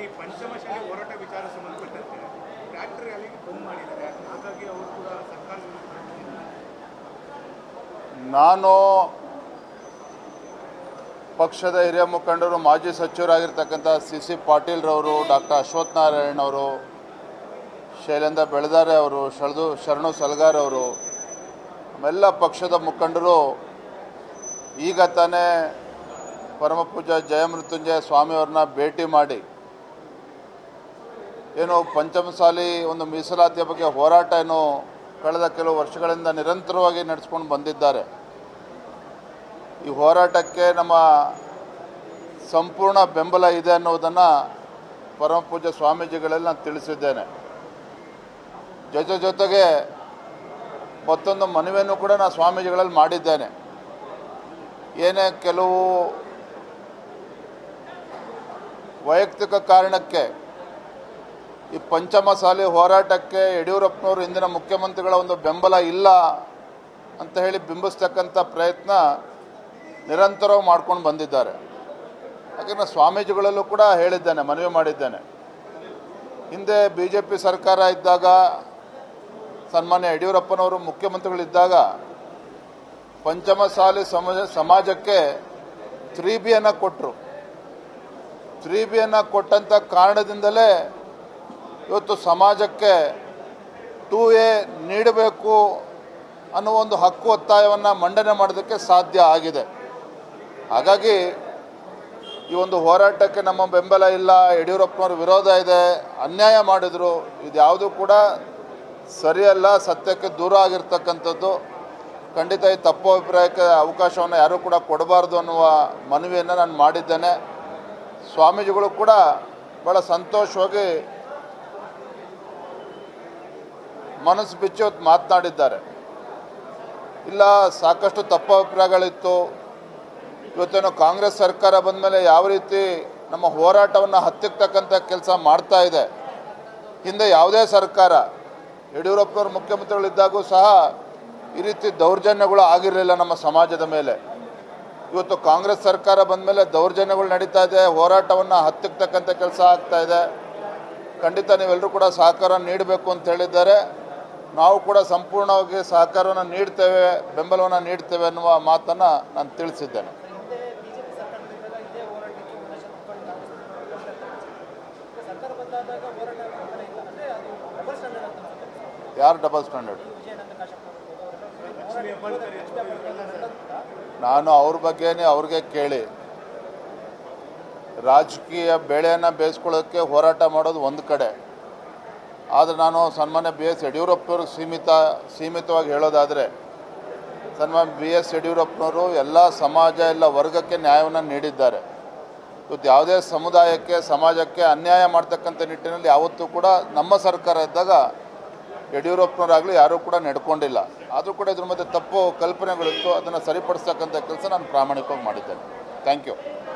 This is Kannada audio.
ಈ ಪಂಚಮಶಾಲೆ ಹೋರಾಟ ವಿಚಾರ ಸಂಬಂಧಪಟ್ಟಂತೆ ಟ್ರ್ಯಾಕ್ಟರ್ ರ್ಯಾಲಿಗೆ ಬಂದ್ ಮಾಡಿದ್ದಾರೆ. ಹಾಗಾಗಿ ಅವರು ಕೂಡ ಸರ್ಕಾರ ನಾನು ಪಕ್ಷದ ಹಿರಿಯ ಮುಖಂಡರು, ಮಾಜಿ ಸಚಿವರಾಗಿರ್ತಕ್ಕಂಥ ಸಿ ಸಿ ಪಾಟೀಲ್ರವರು ಡಾಕ್ಟರ್ ಅಶ್ವಥ್ ನಾರಾಯಣ್ ಅವರು, ಶೈಲೇಂದ್ರ ಬೆಳದಾರೆ ಅವರು, ಶರದು, ಶರಣು ಸಲ್ಗಾರ್ ಅವರು, ಎಲ್ಲ ಪಕ್ಷದ ಮುಖಂಡರು ಈಗ ತಾನೇ ಪರಮಪೂಜ ಜಯಮೃತ್ಯುಂಜಯ ಸ್ವಾಮಿಯವ್ರನ್ನ ಭೇಟಿ ಮಾಡಿ ಏನು ಪಂಚಮಸಾಲಿ ಒಂದು ಮೀಸಲಾತಿಯ ಬಗ್ಗೆ ಹೋರಾಟ ಏನು ಕಳೆದ ಕೆಲವು ವರ್ಷಗಳಿಂದ ನಿರಂತರವಾಗಿ ನಡೆಸ್ಕೊಂಡು ಬಂದಿದ್ದಾರೆ. ಈ ಹೋರಾಟಕ್ಕೆ ನಮ್ಮ ಸಂಪೂರ್ಣ ಬೆಂಬಲ ಇದೆ ಅನ್ನೋದನ್ನು ಪರಮಪೂಜ್ಯ ಸ್ವಾಮೀಜಿಗಳಲ್ಲಿ ನಾನು ತಿಳಿಸಿದ್ದೇನೆ. ಜೊತೆ ಜೊತೆಗೆ ಮತ್ತೊಂದು ಮನವಿಯನ್ನು ಕೂಡ ನಾನು ಸ್ವಾಮೀಜಿಗಳಲ್ಲಿ ಮಾಡಿದ್ದೇನೆ. ಏನೇ ಕೆಲವು ವೈಯಕ್ತಿಕ ಕಾರಣಕ್ಕೆ ಈ ಪಂಚಮಸಾಲಿ ಹೋರಾಟಕ್ಕೆ ಯಡಿಯೂರಪ್ಪನವರು ಇಂದಿನ ಮುಖ್ಯಮಂತ್ರಿಗಳ ಒಂದು ಬೆಂಬಲ ಇಲ್ಲ ಅಂತ ಹೇಳಿ ಬಿಂಬಿಸ್ತಕ್ಕಂಥ ಪ್ರಯತ್ನ ನಿರಂತರವಾಗಿ ಮಾಡ್ಕೊಂಡು ಬಂದಿದ್ದಾರೆ. ನಾನು ಸ್ವಾಮೀಜಿಗಳಲ್ಲೂ ಕೂಡ ಹೇಳಿದ್ದೇನೆ, ಮನವಿ ಮಾಡಿದ್ದೇನೆ. ಹಿಂದೆ ಬಿ ಜೆ ಪಿ ಸರ್ಕಾರ ಇದ್ದಾಗ, ಸನ್ಮಾನ್ಯ ಯಡಿಯೂರಪ್ಪನವರು ಮುಖ್ಯಮಂತ್ರಿಗಳಿದ್ದಾಗ ಪಂಚಮಸಾಲಿ ಸಮಾಜ ಸಮಾಜಕ್ಕೆ ತ್ರೀ ಬಿಯನ್ನು ಕೊಟ್ಟರು ತ್ರೀ ಬಿಯನ್ನು ಕೊಟ್ಟಂಥ ಕಾರಣದಿಂದಲೇ ಇವತ್ತು ಸಮಾಜಕ್ಕೆ ಟೂ ಎ ನೀಡಬೇಕು ಅನ್ನೋ ಒಂದು ಹಕ್ಕು ಒತ್ತಾಯವನ್ನು ಮಂಡನೆ ಮಾಡೋದಕ್ಕೆ ಸಾಧ್ಯ ಆಗಿದೆ. ಹಾಗಾಗಿ ಈ ಒಂದು ಹೋರಾಟಕ್ಕೆ ನಮ್ಮ ಬೆಂಬಲ ಇಲ್ಲ, ಯಡಿಯೂರಪ್ಪನವ್ರ ವಿರೋಧ ಇದೆ, ಅನ್ಯಾಯ ಮಾಡಿದರು ಇದ್ಯಾವುದು ಕೂಡ ಸರಿಯಲ್ಲ, ಸತ್ಯಕ್ಕೆ ದೂರ ಆಗಿರ್ತಕ್ಕಂಥದ್ದು. ಖಂಡಿತ ಈ ತಪ್ಪು ಅಭಿಪ್ರಾಯಕ್ಕೆ ಅವಕಾಶವನ್ನು ಯಾರೂ ಕೂಡ ಕೊಡಬಾರ್ದು ಅನ್ನುವ ಮನವಿಯನ್ನು ನಾನು ಮಾಡಿದ್ದೇನೆ. ಸ್ವಾಮೀಜಿಗಳು ಕೂಡ ಭಾಳ ಸಂತೋಷವಾಗಿ ಮನಸ್ಸು ಬಿಚ್ಚಿ ಹೊತ್ತು ಮಾತನಾಡಿದ್ದಾರೆ. ಇಲ್ಲ, ಸಾಕಷ್ಟು ತಪ್ಪು ಅಭಿಪ್ರಾಯಗಳಿತ್ತು. ಇವತ್ತೇನು ಕಾಂಗ್ರೆಸ್ ಸರ್ಕಾರ ಬಂದ ಮೇಲೆ ಯಾವ ರೀತಿ ನಮ್ಮ ಹೋರಾಟವನ್ನು ಹತ್ತಿಕ್ಕತಕ್ಕಂಥ ಕೆಲಸ ಮಾಡ್ತಾ ಇದೆ. ಹಿಂದೆ ಯಾವುದೇ ಸರ್ಕಾರ, ಯಡಿಯೂರಪ್ಪನವ್ರ ಮುಖ್ಯಮಂತ್ರಿಗಳಿದ್ದಾಗೂ ಸಹ ಈ ರೀತಿ ದೌರ್ಜನ್ಯಗಳು ಆಗಿರಲಿಲ್ಲ ನಮ್ಮ ಸಮಾಜದ ಮೇಲೆ. ಇವತ್ತು ಕಾಂಗ್ರೆಸ್ ಸರ್ಕಾರ ಬಂದ ಮೇಲೆ ದೌರ್ಜನ್ಯಗಳು ನಡೀತಾ ಇದೆ, ಹೋರಾಟವನ್ನು ಹತ್ತಿಕ್ಕತಕ್ಕಂಥ ಕೆಲಸ ಆಗ್ತಾ ಇದೆ. ಖಂಡಿತ ನೀವೆಲ್ಲರೂ ಕೂಡ ಸಹಕಾರ ನೀಡಬೇಕು ಅಂತ ಹೇಳಿದ್ದಾರೆ. ನಾವು ಕೂಡ ಸಂಪೂರ್ಣವಾಗಿ ಸಹಕಾರವನ್ನು ನೀಡ್ತೇವೆ, ಬೆಂಬಲವನ್ನು ನೀಡ್ತೇವೆ ಅನ್ನುವ ಮಾತನ್ನು ನಾನು ತಿಳಿಸಿದ್ದೇನೆ. ಯಾರು ಡಬಲ್ ಸ್ಟ್ಯಾಂಡರ್ಡ್ ನಾನು ಅವ್ರ ಬಗ್ಗೆನೇ ಅವ್ರಿಗೆ ಕೇಳಿ. ರಾಜಕೀಯ ಬೆಳೆಯನ್ನು ಬೇಯಿಸ್ಕೊಳ್ಳೋಕ್ಕೆ ಹೋರಾಟ ಮಾಡೋದು ಒಂದು ಕಡೆ. ಆದರೆ ನಾನು ಸನ್ಮಾನ್ಯ ಬಿ ಎಸ್ ಯಡಿಯೂರಪ್ಪನವ್ರಿಗೆ ಸೀಮಿತ, ಸೀಮಿತವಾಗಿ ಹೇಳೋದಾದರೆ, ಸನ್ಮಾನ್ಯ ಬಿ ಎಸ್ ಯಡಿಯೂರಪ್ಪನವರು ಎಲ್ಲ ಸಮಾಜ, ಎಲ್ಲ ವರ್ಗಕ್ಕೆ ನ್ಯಾಯವನ್ನು ನೀಡಿದ್ದಾರೆ. ಇವತ್ತು ಯಾವುದೇ ಸಮುದಾಯಕ್ಕೆ, ಸಮಾಜಕ್ಕೆ ಅನ್ಯಾಯ ಮಾಡ್ತಕ್ಕಂಥ ನಿಟ್ಟಿನಲ್ಲಿ ಯಾವತ್ತೂ ಕೂಡ ನಮ್ಮ ಸರ್ಕಾರ ಇದ್ದಾಗ ಯಡಿಯೂರಪ್ಪನವರಾಗಲಿ ಯಾರೂ ಕೂಡ ನಡ್ಕೊಂಡಿಲ್ಲ. ಆದರೂ ಕೂಡ ಇದ್ರ ಮಧ್ಯೆ ತಪ್ಪು ಕಲ್ಪನೆಗಳಿತ್ತು, ಅದನ್ನು ಸರಿಪಡಿಸ್ತಕ್ಕಂಥ ಕೆಲಸ ನಾನು ಪ್ರಾಮಾಣಿಕವಾಗಿ ಮಾಡಿದ್ದೇನೆ. Thank you